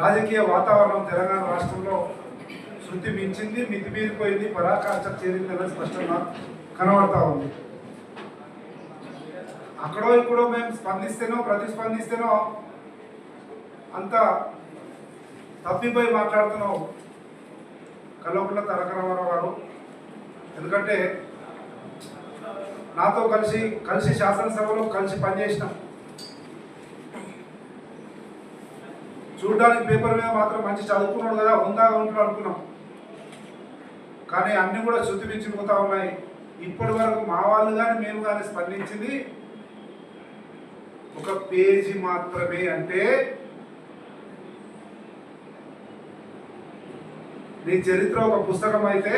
రాజకీయ వాతావరణం తెలంగాణ రాష్ట్రంలో శృతి మించింది మితిమీరిపోయింది పరాకాష్ట చేరింది అనేది స్పష్టంగా కనబడతా ఉంది. అక్కడో ఇక్కడో మేము స్పందిస్తేనో ప్రతిస్పందిస్తేనో అంత తప్పిపోయి మాట్లాడుతున్నావు కల్లోపల తారక రామారావు గారు. ఎందుకంటే నాతో కలిసి కలిసి శాసనసభలో కలిసి పనిచేసినాం. చూడడానికి పేపర్ మీద మాత్రం మంచి చదువుకున్నాడు కదా హుందాగా ఉంటాడు అనుకున్నాం. కానీ అన్నీ కూడా శుద్ధి మించిపోతా ఉన్నాయి. ఇప్పటి వరకు మా వాళ్ళు కానీ మేము కానీ స్పందించింది ఒక పేజీ మాత్రమే అంటే నీ చరిత్ర ఒక పుస్తకం అయితే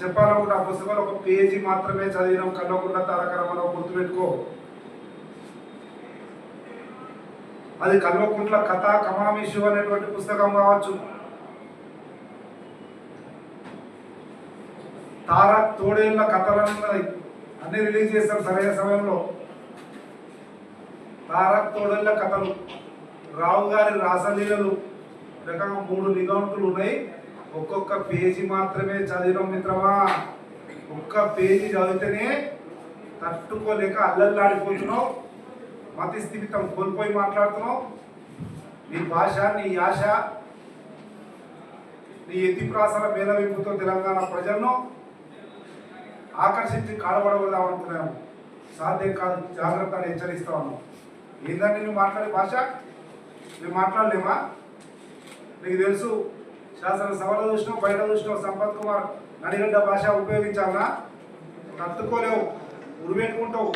చెప్పాలనుకుంటే ఆ పుస్తకంలో ఒక పేజీ మాత్రమే చదివినాం. కళ్ళకుండా తారకరమలో గుర్తుపెట్టుకో. అది కల్వకుంట్ల కథ కమామిషు అనేటువంటి పుస్తకం కావచ్చు. తారక్ తోడేళ్ళ కథలు ఉన్నాయి అన్ని రిలీజ్ చేస్తారు సరైన సమయంలో. తారక్ తోడేళ్ళ కథలు రావు గారి రాసలీలలు రకంగా మూడు నిఘంటులు ఉన్నాయి ఒక్కొక్క పేజీ మాత్రమే చదివినాం మిత్రమా? ఒక్క పేజీ చదివితేనే తట్టుకోలేక అల్లల్లాడిపోతున్నావు. మతి స్థిమితం కోల్పోయి మాట్లాడుతున్నావు? నీ భాష నీ యాష నీ ఎత్తి ప్రాసల మేధవింపుతో తెలంగాణ ప్రజలను ఆకర్షించి కాడబడబడదామనుకున్నాము సాధ్యం కాదు జాగ్రత్త అని హెచ్చరిస్తా ఉన్నాం నువ్వు మాట్లాడే భాష? నువ్వు మాట్లాడలేమా? నీకు తెలుసు శాసనసభలో చూసినావు బయట చూసినావు సంపత్ కుమార్ నడిగడ్డ భాష ఉపయోగించాలనా తట్టుకోలేవు ఉరిపెట్టుకుంటావు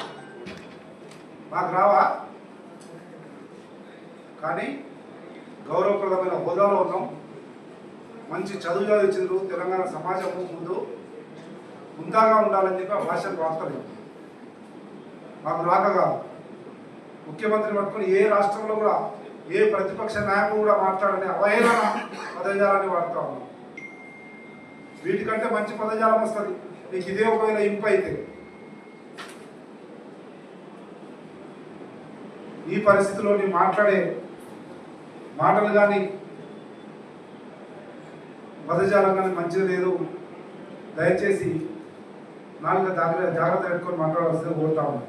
మాకు రావా? కానీ గౌరవప్రదమైన హోదాలో ఉన్నాం మంచి చదువు చదివించారు తెలంగాణ సమాజం ముందు ముందాగా ఉండాలని చెప్పి ఆ భాషను వాడతలేదు మాకు రాకగా ముఖ్యమంత్రి పట్టుకుని ఏ రాష్ట్రంలో కూడా ఏ ప్రతిపక్ష నాయకుడు కూడా మాట్లాడని అవహేళన పదజాలాన్ని వాడుతూ ఉన్నాం. వీటికంటే మంచి పదజాలం వస్తుంది. నీకు ఇదే ఒకవేళ ఇంపు అయితే ఈ పరిస్థితిలో నీ మాట్లాడే మాటలు కానీ పదజాలం కానీ మంచిది లేదు. దయచేసి నాలుగ జాగ్రత్త జాగ్రత్త పెట్టుకొని మాట్లాడాల్సింది కోరుతా ఉన్నాను.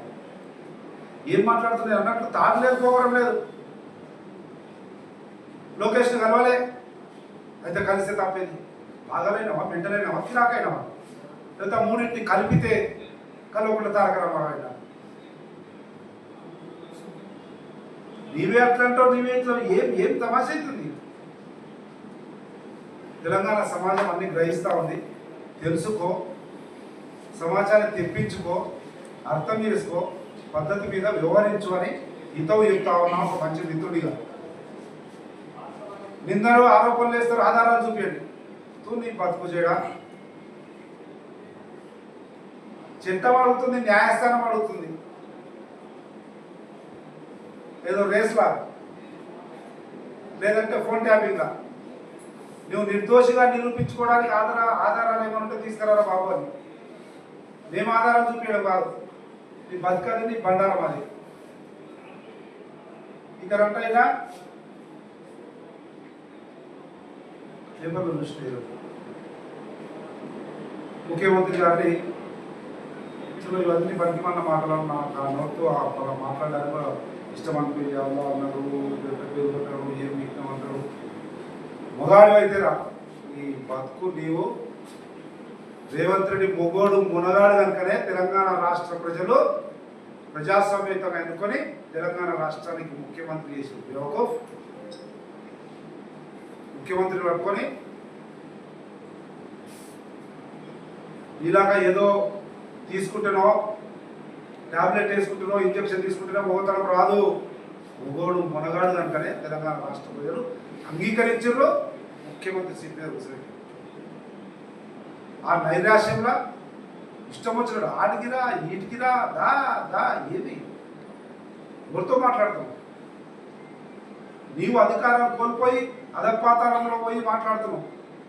ఏం మాట్లాడుతుంది అన్నట్టు తాగలేదు పోవడం లేదు. లోకేష్ని కలవాలే. అయితే కలిస్తే తప్పేది? బాగాలైనవా మెంటలైనవా? కిరాకైనవా లేదా మూడింటిని కలిపితే కలవకుండా తారక నీవే అట్లంటావు నీవే ఇట్లా ఏం ఏం తమాష అవుతుంది తెలంగాణ సమాజం అన్ని గ్రహిస్తూ ఉంది. తెలుసుకో సమాచారం తెప్పించుకో అర్థం చేసుకో పద్ధతి మీద వ్యవహరించు అని హితవు చెప్తా ఉన్నా ఒక మంచి మిత్రుడిగా. నిందరూ ఆరోపణలు వేస్తారు ఆధారాలు చూపించండి తూ నీ బతుకు చేయడా చట్టం అడుగుతుంది న్యాయస్థానం అడుగుతుంది ఏదో రేస్లా లేదంటే ఫోన్ ట్యాపింగ్లా నువ్వు నిర్దోషిగా నిరూపించుకోవడానికి ఆధార ఆధారాలు ఏమైనా ఉంటే తీసుకురారా బాబు అని. మేము ఆధారాలు చూపించడం కాదు. నీ బతుకది నీ బండారం అది. ఇక్కడ ఉంటాయినా పేపర్లు ముఖ్యమంత్రి గారిని ఇవన్నీ పనికి మన మాటలు నా నోట్తో మాట్లాడారు కూడా. ఇష్టం అనిపించి అలా అన్నారు పేరు పెట్టారు ఏం అంటారు మొగాడు అయితే రా ఈ బతుకు నీవు రేవంత్ రెడ్డి మొగోడు మునగాడు కనుకనే తెలంగాణ రాష్ట్ర ప్రజలు ప్రజాస్వామ్యతంగా ఎన్నుకొని తెలంగాణ రాష్ట్రానికి ముఖ్యమంత్రి చేసిన ఉపయోగం ముఖ్యమంత్రి పట్టుకొని ఇలాగా ఏదో తీసుకుంటున్నావు టాబ్లెట్ వేసుకుంటున్నావు ఇంజక్షన్ తీసుకుంటున్నావు ఒకతనం రాదు. మొగోడు మొనగాడు కనుకనే తెలంగాణ రాష్ట్ర ప్రజలు అంగీకరించారు ముఖ్యమంత్రి సీట్ మీద ఆ నైరాశ్యంలో ఇష్టం వచ్చినాడు ఆడికిరా ఈటికిరా దా దా ఏది ఎవరితో మాట్లాడతాం నీవు అధికారం కోల్పోయి అధపాతాళంలో పోయి మాట్లాడుతున్నావు.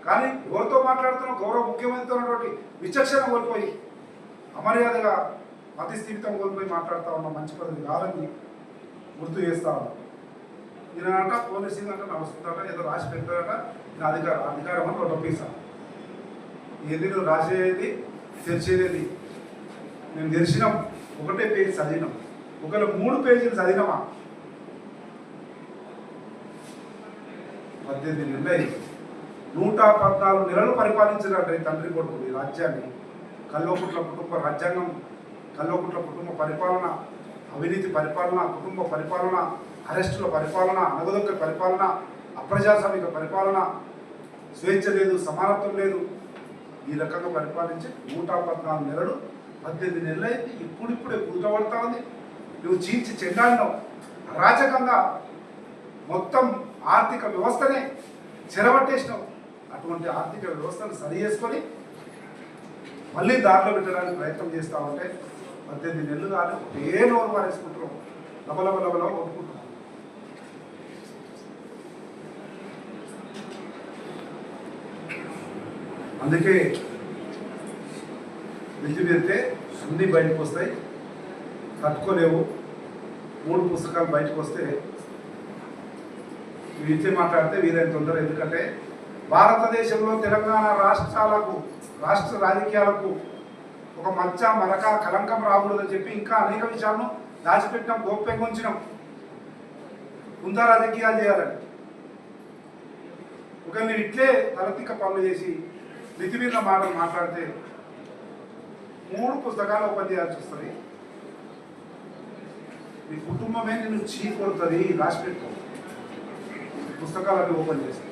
కానీ ఎవరితో మాట్లాడుతున్నావు? గౌరవ ముఖ్యమంత్రితో ఉన్నటువంటి విచక్షణ కోల్పోయి అమర్యాదగా అతి స్థిమితం కోల్పోయి మాట్లాడుతూ ఉన్న మంచి పదవి కాదని గుర్తు చేస్తా ఉన్నాం. ఈ ఈయనట పోలీసింగ్ నా వస్తుందట ఏదో రాసి పెట్టారట నా అధికారం అధికారం అని ఒకటి ఒప్పిస్తా ఏది నువ్వు రాసేది తెరిచేది మేము తెరిచినాం. ఒకటే పేజీ చదివినాం. ఒకవేళ మూడు పేజీలు చదివినామా? పద్దెనిమిది నెలలు నూట పద్నాలుగు నెలలు పరిపాలించినట్టు తండ్రి కొడుకు ఈ రాజ్యాన్ని. కల్లోకుట్ల కుటుంబ రాజ్యాంగం కల్లోకుట్ల కుటుంబ పరిపాలన అవినీతి పరిపాలన కుటుంబ పరిపాలన అరెస్టుల పరిపాలన అనగదొక్క పరిపాలన అప్రజాస్వామిక పరిపాలన స్వేచ్ఛ లేదు సమానత్వం లేదు ఈ రకంగా పరిపాలించి నూట పద్నాలుగు నెలలు పద్దెనిమిది నెలలైంది ఇప్పుడిప్పుడే కూతబడతా ఉంది నువ్వు చీల్చి చెండాడినావు. అరాచకంగా మొత్తం ఆర్థిక వ్యవస్థనే చెరవట్టేసినావు అటువంటి ఆర్థిక వ్యవస్థను సరి చేసుకొని మళ్ళీ దారిలో పెట్టడానికి ప్రయత్నం చేస్తా ఉంటే పద్దెనిమిది నెలలు కానీ ఏ నోరు పారేసుకుంటున్నాం? లబలబ లబల కొట్టుకుంటున్నాం. అందుకే విద్య పెడితే అన్నీ బయటకు వస్తాయి తట్టుకోలేవు. మూడు పుస్తకాలు బయటకు వస్తే విద్య మాట్లాడితే వీరైన తొందర ఎందుకంటే భారతదేశంలో తెలంగాణ రాష్ట్రాలకు రాష్ట్ర రాజకీయాలకు ఒక మచ్చ మరక కలంకం రాకూడదని చెప్పి ఇంకా అనేక విషయాలను దాచిపెట్టినాం గోప్యంగా ఉంచినాం కుంద రాజకీయాలు చేయాలని ఒక మీరు ఇట్లే తలతిక్క పనులు చేసి మితి మీద మాటలు మాట్లాడితే మూడు పుస్తకాలు ఓపెన్ చేయాల్సి వస్తుంది. మీ కుటుంబమే నిన్ను చీ కొడుతుంది రాసి పెట్టుకో అవి ఓపెన్ చేసి